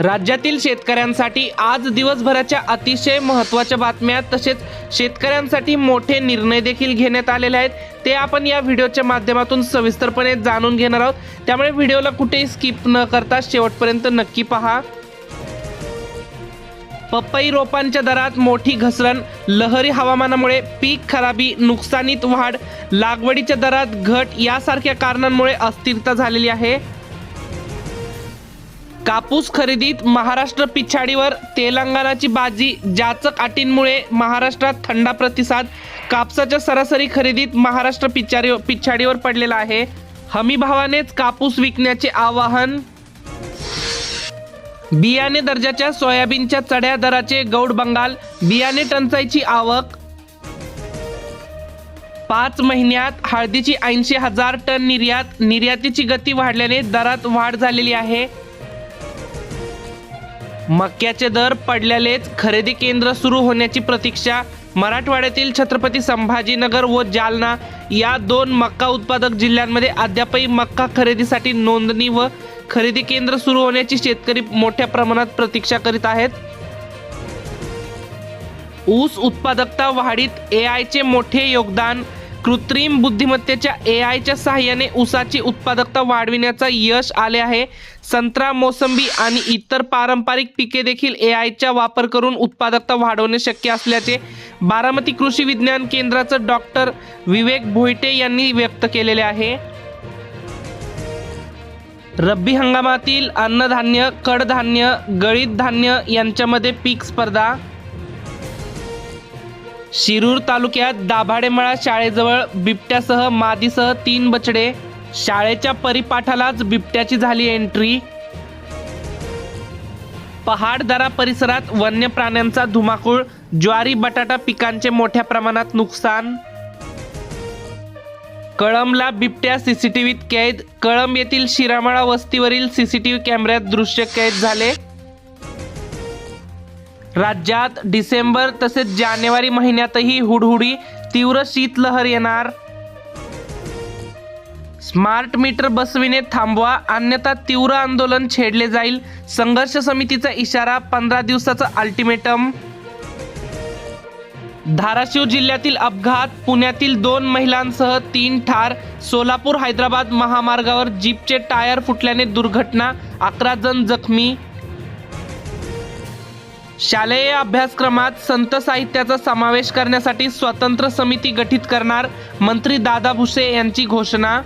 राज्यातील शेतकऱ्यांसाठी आज दिवसभराच्या अतिशय महत्त्वाच्या बातम्या तसेच शेतकऱ्यांसाठी मोठे निर्णय देखील घेण्यात आलेले आहेत. ते आपण या व्हिडिओच्या माध्यमातून सविस्तरपणे जाणून घेणार आहोत. त्यामुळे व्हिडिओला कुठेही स्किप न करता शेवटपर्यंत नक्की पहा. पपई रोपांच्या दरात मोठी घसरण लहरी हवामानामुळे पीक खराबी नुकसानीत वाढ लागवडीच्या दरात घट यासारख्या कारणांमुळे अस्थिरता झालेली आहे. कापूस खरेदीत महाराष्ट्र पिछाडीवर तेलंगणाची बाजी जाचक अटींमुळे महाराष्ट्रात थंडा प्रतिसाद कापसाच्या सरासरी खरेदीत महाराष्ट्र पिछाडी पिछाडीवर पडलेला आहे. हमी भावानेच कापूस विकण्याचे आवाहन. बियाणे दर्जाच्या सोयाबीनच्या चढ्या दराचे गौड बंगाल बियाणे टंचाईची आवक. पाच महिन्यात हळदीची ऐंशी हजार टन निर्यात निर्यातीची गती वाढल्याने दरात वाढ झालेली आहे. मक्याचे दर पडल्यानेच खरेदी केंद्र सुरू होण्याची प्रतीक्षा मराठवाड्यातील छत्रपती संभाजीनगर व जालना या दोन मक्का उत्पादक जिल्ह्यांमध्ये अद्यापही मक्का खरेदीसाठी नोंदणी व खरेदी केंद्र सुरू होण्याची शेतकरी मोठ्या प्रमाणात प्रतीक्षा करीत आहेत. ऊस उत्पादकता वाढीत ए आयचे मोठे योगदान कृत्रिम बुद्धिमत्तेच्या ए आयच्या सहाय्याने ऊसाची उत्पादकता वाढविण्याचा यश आले आहे. संत्रा मोसंबी आणि इतर पारंपरिक पिके देखील ए आयचा वापर करून उत्पादकता वाढवणे शक्य असल्याचे बारामती कृषी विज्ञान केंद्राचं डॉक्टर विवेक भोयटे यांनी व्यक्त केलेले आहे. रब्बी हंगामातील अन्नधान्य कडधान्य गळीत धान्य यांच्यामध्ये पीक स्पर्धा शिरूर तालुक्यात दाभाडेमळा शाळेजवळ बिबट्यासह मादीसह तीन बछडे. शाळेच्या परिपाठालाच बिबट्याची झाली एंट्री. पहाडदरा परिसरात वन्य प्राण्यांचा धुमाकूळ ज्वारी बटाटा पिकांचे मोठ्या प्रमाणात नुकसान. कळंबला बिबट्या सीसीटीव्हीत कैद कळंब येथील शिरामळा वस्तीवरील सीसीटीव्ही कॅमेऱ्यात दृश्य कैद झाले. राज्यात डिसेंबर तसेच जानेवारी महिन्यातही हुडहुडी तीव्र शीतलहर येणार. स्मार्ट मीटर बसविणे थांबवा अन्यथा तीव्र आंदोलन छेडले जाईल. संघर्ष समितीचा इशारा पंधरा दिवसाचा अल्टिमेटम. धाराशिव जिल्ह्यातील अपघात पुण्यातील दोन महिलांसह तीन ठार. सोलापूर हैदराबाद महामार्गावर जीपचे टायर फुटल्याने दुर्घटना अकरा जण जखमी. शालेय अभ्यासक्रमात संत साहित्याचा समावेश करण्यासाठी स्वतंत्र समिती गठीत करणार मंत्री दादा भुसे यांची घोषणा.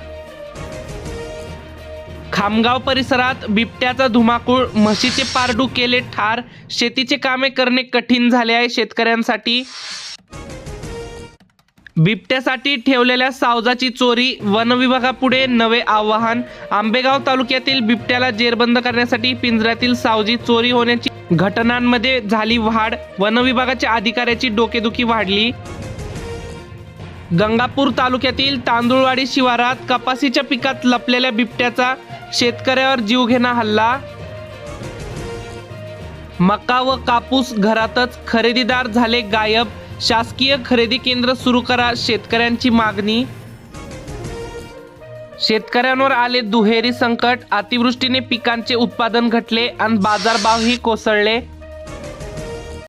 खामगाव परिसरात बिबट्याचा धुमाकूळ म्हशीचे पारडू केले ठार शेतीचे कामे करणे कठीण झाले आहे शेतकऱ्यांसाठी. बिबट्यासाठी ठेवलेल्या सावजाची चोरी वन विभागापुढे नवे आव्हान. आंबेगाव तालुक्यातील बिबट्याला जेरबंद करण्यासाठी पिंजऱ्यातील सावजी चोरी होण्याची घटनांमध्ये झाली वाढ. वनविभागाच्या अधिकाऱ्याची डोकेदुखी वाढली. गंगापूर तालुक्यातील तांदुळवाडी शिवारात कपासीच्या पिकात लपलेल्या बिबट्याचा शेतकऱ्यावर जीवघेणा हल्ला. मका व कापूस घरातच खरेदीदार झाले गायब. शासकीय खरेदी केंद्र सुरू करा शेतकऱ्यांची मागणी शेतकऱ्यांवर आले दुहेरी संकट अतिवृष्टीने पिकांचे उत्पादन घटले आणि बाजारभावही कोसळले.